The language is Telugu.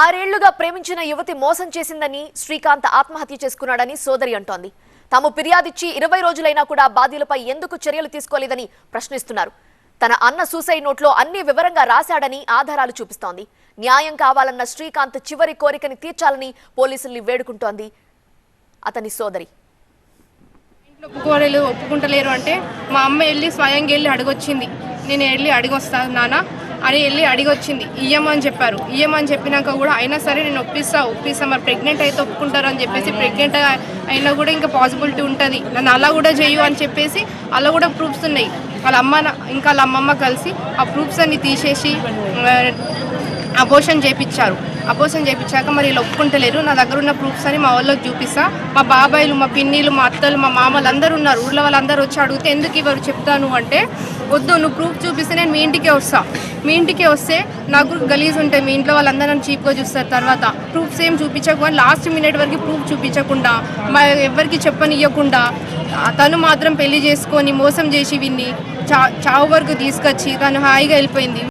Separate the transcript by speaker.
Speaker 1: ఆరేళ్ళుగా ప్రేమించిన యువతి మోసం చేసిందని శ్రీకాంత్ ఆత్మహత్య చేసుకున్నాడని సోదరి అంటోంది. తాము ఫిర్యాదిచ్చి ఇరవై రోజులైనా కూడా బాధ్యులపై ఎందుకు చర్యలు తీసుకోలేదని ప్రశ్నిస్తున్నారు. తన అన్న సూసైడ్ నోట్లో అన్ని వివరంగా రాశాడని ఆధారాలు చూపిస్తోంది. న్యాయం కావాలన్న శ్రీకాంత్ చివరి కోరికని తీర్చాలని పోలీసుల్ని వేడుకుంటోంది అతని సోదరి.
Speaker 2: ఒప్పుకోలేరు ఒప్పుకుంటలేరు అంటే మా అమ్మ వెళ్ళి స్వయంగా వెళ్ళి అడిగొచ్చింది. నేను వెళ్ళి అడిగొస్తాను నాన్న. అని వెళ్ళి అడిగొచ్చింది. ఇయ్యమని చెప్పారు. ఇయ్యమని చెప్పినాక కూడా అయినా సరే నేను ఒప్పిస్తా ఒప్పిస్తా. మరి ప్రెగ్నెంట్ అయితే ఒప్పుకుంటారు అని చెప్పేసి ప్రెగ్నెంట్ అయినా కూడా ఇంకా పాసిబిలిటీ ఉంటుంది. నన్ను అలా కూడా చెయ్యు అని చెప్పేసి అలా కూడా ప్రూఫ్స్ ఉన్నాయి. వాళ్ళ అమ్మ ఇంకా వాళ్ళ అమ్మమ్మ కలిసి ఆ ప్రూఫ్స్ అన్ని తీసేసి అబోషన్ చేపించారు అబోషన్ చేపించాక మరి వీళ్ళు ఒప్పుకుంటలేరు. నా దగ్గర ఉన్న ప్రూఫ్స్ అని మా వాళ్ళకి చూపిస్తా. మా బాబాయిలు మా పిన్నిలు మా అత్తలు మా మామలు అందరూ ఉన్నారు. ఊళ్ళో వాళ్ళందరూ వచ్చి అడిగితే ఎందుకు ఇవ్వరు చెప్తాను అంటే వద్దు నువ్వు ప్రూఫ్ చూపిస్తే నేను మీ ఇంటికే వస్తా. మీ ఇంటికే వస్తే నాకు గలీజ్ ఉంటాయి మీ ఇంట్లో వాళ్ళందరూ నన్ను చీప్గా చూస్తారు. తర్వాత ప్రూఫ్స్ ఏం చూపించకుండా లాస్ట్ మినిట్ వరకు ప్రూఫ్ చూపించకుండా మా ఎవరికి చెప్పనివ్వకుండా తను మాత్రం పెళ్ళి చేసుకొని మోసం చేసి విన్ని చా చావు వరకు తీసుకొచ్చి తను హాయిగా వెళ్ళిపోయింది.